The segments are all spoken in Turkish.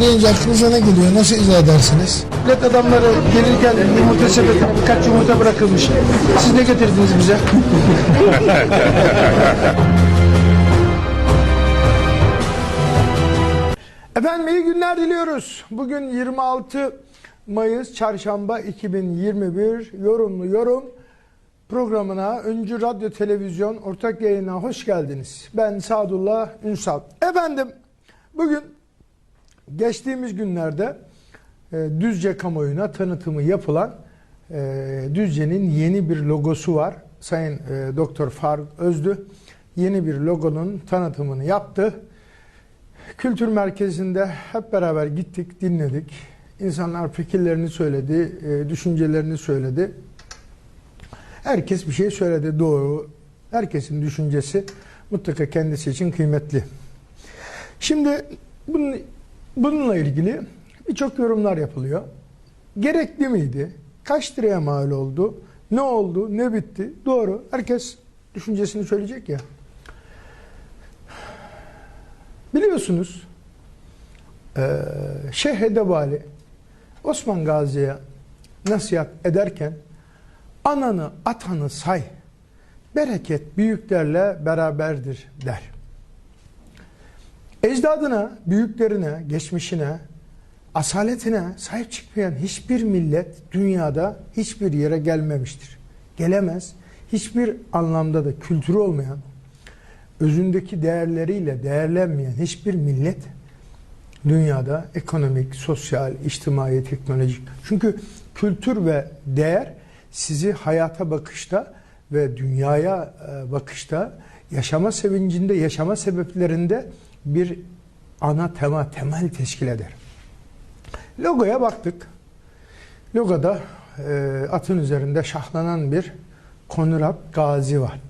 deyince aklınıza ne geliyor? Nasıl izah edersiniz? Millet adamları gelirken yumurta sepetine birkaç yumurta bırakılmış. Siz ne getirdiniz bize? Efendim iyi günler diliyoruz. Bugün 26 Mayıs Çarşamba 2021 yorumlu yorum programına Öncü Radyo Televizyon ortak yayına hoş geldiniz. Ben Sadullah Ünsal. Efendim bugün geçtiğimiz günlerde e, Düzce kamuoyuna tanıtımı yapılan e, Düzce'nin yeni bir logosu var. Sayın e, Doktor Faruk Özdü yeni bir logonun tanıtımını yaptı. Kültür merkezinde hep beraber gittik, dinledik. İnsanlar fikirlerini söyledi, e, düşüncelerini söyledi. Herkes bir şey söyledi doğru. Herkesin düşüncesi mutlaka kendisi için kıymetli. Şimdi bunun, bununla ilgili birçok yorumlar yapılıyor. Gerekli miydi? Kaç liraya mal oldu? Ne oldu? Ne bitti? Doğru. Herkes düşüncesini söyleyecek ya. Biliyorsunuz eee Şeyh Edebali Osman Gazi'ye nasihat ederken ananı atanı say bereket büyüklerle beraberdir der. Ecdadına, büyüklerine, geçmişine, asaletine sahip çıkmayan hiçbir millet dünyada hiçbir yere gelmemiştir. Gelemez. Hiçbir anlamda da kültürü olmayan, özündeki değerleriyle değerlenmeyen hiçbir millet dünyada ekonomik, sosyal, içtimai, teknolojik. Çünkü kültür ve değer sizi hayata bakışta ve dünyaya e, bakışta, yaşama sevincinde, yaşama sebeplerinde bir ana tema, temel teşkil eder. Logoya baktık. Logoda e, atın üzerinde şahlanan bir Konrad Gazi var.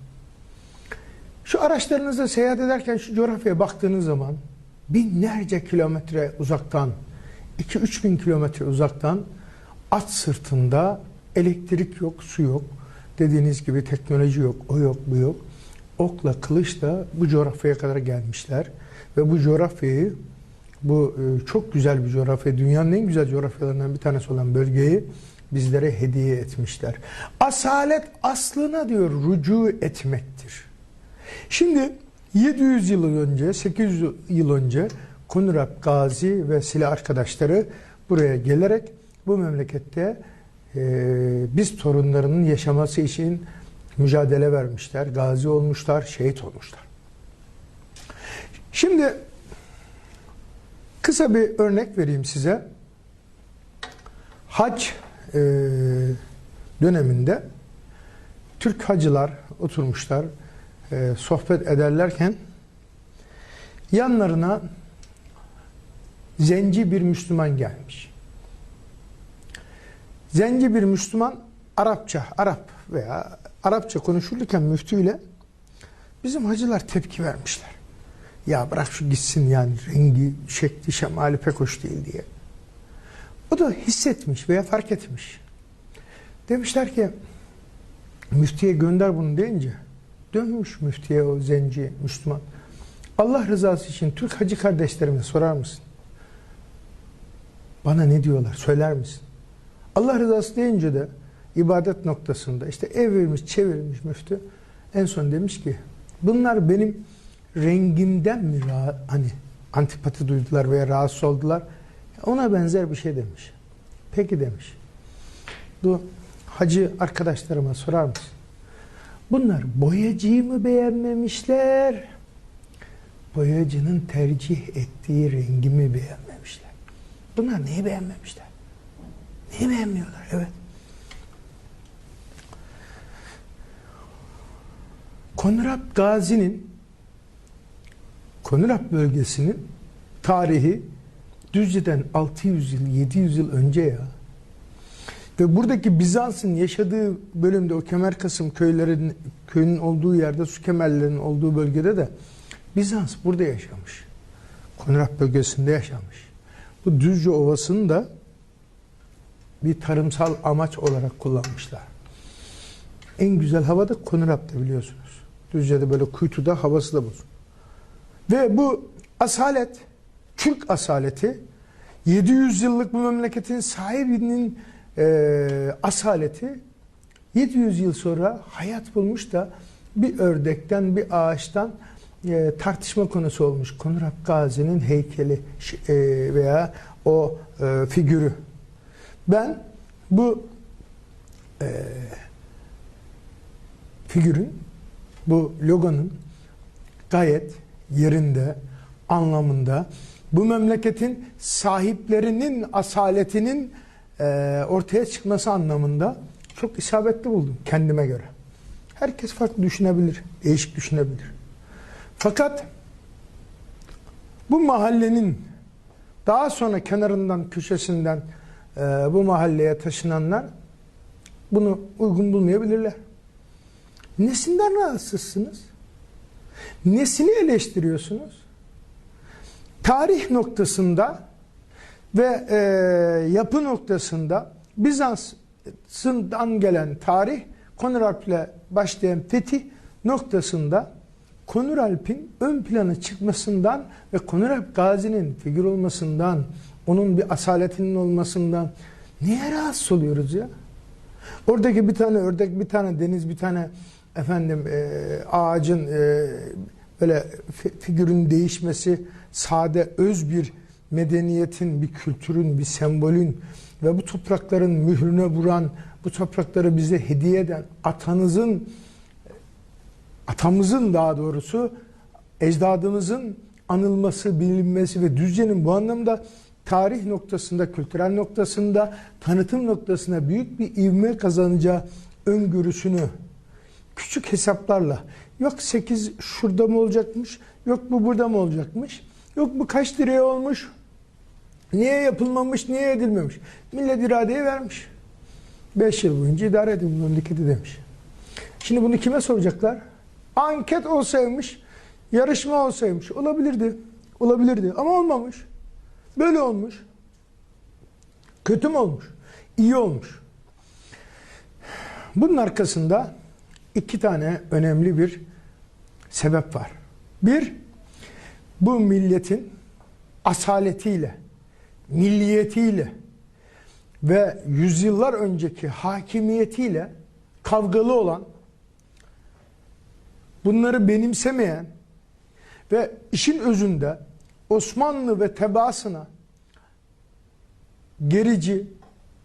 Şu araçlarınızda seyahat ederken şu coğrafyaya baktığınız zaman binlerce kilometre uzaktan, 2-3 bin kilometre uzaktan at sırtında elektrik yok, su yok. Dediğiniz gibi teknoloji yok, o yok, bu yok. Okla, kılıçla bu coğrafyaya kadar gelmişler. Ve bu coğrafyayı, bu e, çok güzel bir coğrafya, dünyanın en güzel coğrafyalarından bir tanesi olan bölgeyi bizlere hediye etmişler. Asalet aslına diyor rucu etmektir. Şimdi 700 yıl önce, 800 yıl önce Konrad Gazi ve silah arkadaşları buraya gelerek bu memlekette e, biz torunlarının yaşaması için mücadele vermişler, gazi olmuşlar, şehit olmuşlar. Şimdi kısa bir örnek vereyim size. Hac e, döneminde Türk hacılar oturmuşlar, e, sohbet ederlerken yanlarına zenci bir Müslüman gelmiş. Zenci bir Müslüman Arapça, Arap veya Arapça konuşulurken müftüyle bizim hacılar tepki vermişler. Ya bırak şu gitsin yani rengi, şekli, şemali pek hoş değil diye. O da hissetmiş veya fark etmiş. Demişler ki müftiye gönder bunu deyince dönmüş müftiye o zenci Müslüman. Allah rızası için Türk hacı kardeşlerime sorar mısın? Bana ne diyorlar söyler misin? Allah rızası deyince de ibadet noktasında işte evirmiş çevirmiş müftü en son demiş ki bunlar benim rengimden mi hani antipati duydular veya rahatsız oldular ona benzer bir şey demiş. Peki demiş. Bu hacı arkadaşlarıma sorar mısın? Bunlar boyacıyı mı beğenmemişler? Boyacının tercih ettiği rengi mi beğenmemişler? Bunlar neyi beğenmemişler? Neyi beğenmiyorlar? Evet. Konrad Gazi'nin Konrad bölgesinin tarihi Düzce'den 600 yıl, 700 yıl önce ya. Ve buradaki Bizans'ın yaşadığı bölümde o Kemerkasım köylerin köyünün olduğu yerde su kemerlerinin olduğu bölgede de Bizans burada yaşamış. Konrad bölgesinde yaşamış. Bu Düzce Ovası'nı da bir tarımsal amaç olarak kullanmışlar. En güzel hava da Konrad'da biliyorsunuz. Düzce'de böyle kuytuda havası da bozuk. Ve bu asalet, Türk asaleti 700 yıllık bu memleketin sahibinin e, asaleti 700 yıl sonra hayat bulmuş da bir ördekten bir ağaçtan e, tartışma konusu olmuş. Konrad Gazi'nin heykeli e, veya o e, figürü. Ben bu e, figürün, bu logonun gayet yerinde, anlamında, bu memleketin sahiplerinin asaletinin e, ortaya çıkması anlamında çok isabetli buldum kendime göre. Herkes farklı düşünebilir, değişik düşünebilir. Fakat bu mahallenin daha sonra kenarından, köşesinden e, bu mahalleye taşınanlar bunu uygun bulmayabilirler. Nesinden rahatsızsınız? Nesini eleştiriyorsunuz? Tarih noktasında ve e, yapı noktasında Bizans'ından gelen tarih Konuralp'le başlayan fetih noktasında Konuralp'in ön plana çıkmasından ve Konuralp Gazi'nin figür olmasından, onun bir asaletinin olmasından niye rahatsız oluyoruz ya? Oradaki bir tane ördek, bir tane deniz, bir tane efendim e, ağacın e, böyle fi- figürün değişmesi, sade öz bir medeniyetin, bir kültürün, bir sembolün ve bu toprakların mührüne vuran, bu toprakları bize hediye eden atanızın, atamızın daha doğrusu ecdadımızın anılması, bilinmesi ve Düzce'nin bu anlamda tarih noktasında, kültürel noktasında, tanıtım noktasında büyük bir ivme kazanacağı öngörüsünü küçük hesaplarla yok 8 şurada mı olacakmış, yok bu burada mı olacakmış, yok bu kaç liraya olmuş, niye yapılmamış, niye edilmemiş. Millet iradeyi vermiş. 5 yıl boyunca idare edin bu memleketi demiş. Şimdi bunu kime soracaklar? Anket olsaymış, yarışma olsaymış olabilirdi. Olabilirdi ama olmamış. Böyle olmuş. Kötü mü olmuş? İyi olmuş. Bunun arkasında iki tane önemli bir sebep var. Bir, bu milletin asaletiyle, milliyetiyle ve yüzyıllar önceki hakimiyetiyle kavgalı olan, bunları benimsemeyen ve işin özünde Osmanlı ve tebaasına gerici,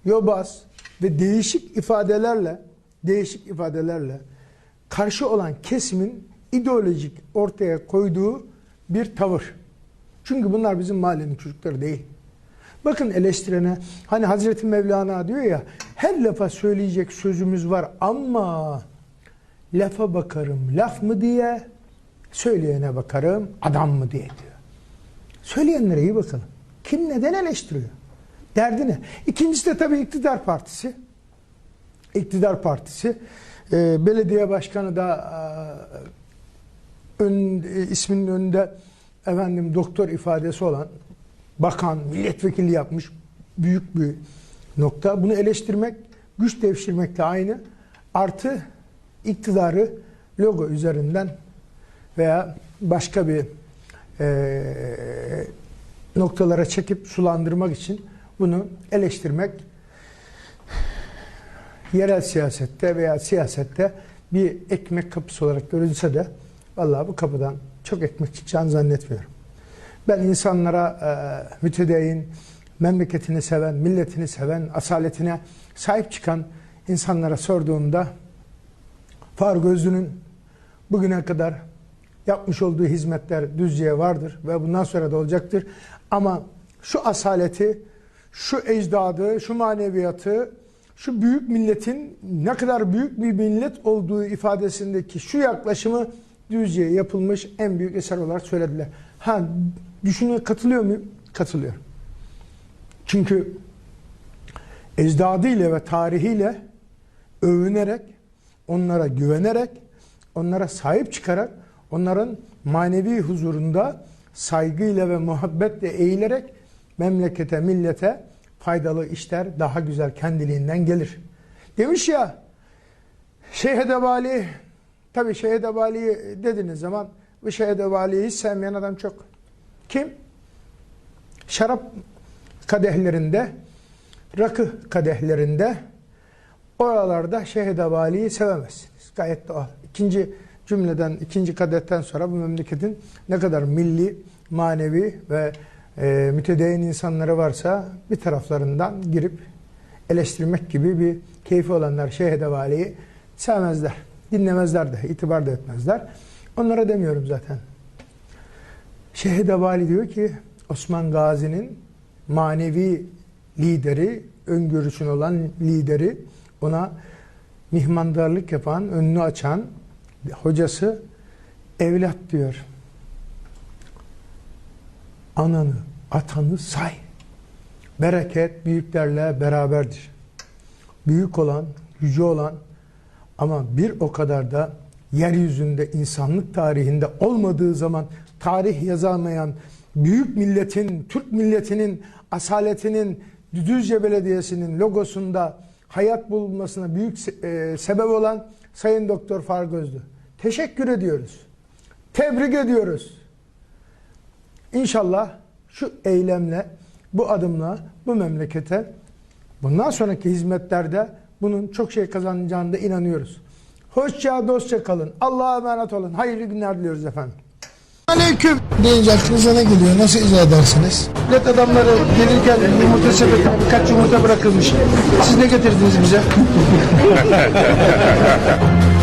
yobaz ve değişik ifadelerle değişik ifadelerle karşı olan kesimin ideolojik ortaya koyduğu bir tavır. Çünkü bunlar bizim mahallenin çocukları değil. Bakın eleştirene hani Hazreti Mevlana diyor ya her lafa söyleyecek sözümüz var ama lafa bakarım laf mı diye söyleyene bakarım adam mı diye diyor. Söyleyenlere iyi bakalım. Kim neden eleştiriyor? Derdi ne? İkincisi de tabii iktidar partisi. İktidar partisi. Ee, belediye başkanı da e, ön, e, isminin önünde efendim doktor ifadesi olan bakan, milletvekili yapmış büyük bir nokta. Bunu eleştirmek, güç devşirmekle aynı. Artı iktidarı logo üzerinden veya başka bir e, noktalara çekip sulandırmak için bunu eleştirmek yerel siyasette veya siyasette bir ekmek kapısı olarak görünse de vallahi bu kapıdan çok ekmek çıkacağını zannetmiyorum. Ben insanlara e, mütedeyin, memleketini seven, milletini seven, asaletine sahip çıkan insanlara sorduğumda Faruk Özlü'nün bugüne kadar yapmış olduğu hizmetler Düzce'ye vardır ve bundan sonra da olacaktır. Ama şu asaleti, şu ecdadı, şu maneviyatı, şu büyük milletin ne kadar büyük bir millet olduğu ifadesindeki şu yaklaşımı Düzce'ye yapılmış en büyük eser olarak söylediler. Ha düşünüyor katılıyor muyum? Katılıyorum. Çünkü ecdadıyla ve tarihiyle övünerek, onlara güvenerek, onlara sahip çıkarak, onların manevi huzurunda saygıyla ve muhabbetle eğilerek memlekete, millete faydalı işler daha güzel kendiliğinden gelir. Demiş ya Şeyh Edebali tabi Şeyh Edebali'yi dediğiniz zaman bu Şeyh Edebali'yi sevmeyen adam çok. Kim? Şarap kadehlerinde, rakı kadehlerinde oralarda Şehit Vali'yi sevemezsiniz. Gayet doğal. İkinci cümleden, ikinci kadehten sonra bu memleketin ne kadar milli, manevi ve e, mütedeyyin insanları varsa bir taraflarından girip eleştirmek gibi bir keyfi olanlar Şehit Vali'yi sevmezler. Dinlemezler de, itibar da etmezler. Onlara demiyorum zaten. Şehit Vali diyor ki Osman Gazi'nin manevi lideri, öngörüsün olan lideri, ona mihmandarlık yapan, önünü açan hocası evlat diyor. Ananı, atanı say. Bereket büyüklerle beraberdir. Büyük olan, yüce olan ama bir o kadar da yeryüzünde insanlık tarihinde olmadığı zaman tarih yazamayan büyük milletin, Türk milletinin asaletinin Düzce Belediyesi'nin logosunda hayat bulunmasına büyük e, sebep olan Sayın Doktor Faruk Özlü. Teşekkür ediyoruz. Tebrik ediyoruz. İnşallah şu eylemle, bu adımla bu memlekete bundan sonraki hizmetlerde bunun çok şey kazanacağına da inanıyoruz. Hoşça dostça kalın. Allah'a emanet olun. Hayırlı günler diliyoruz efendim. Aleyküm. Deyince aklınıza ne geliyor? Nasıl izah edersiniz? Millet adamları gelirken yumurta sepetine birkaç yumurta bırakılmış. Siz ne getirdiniz bize?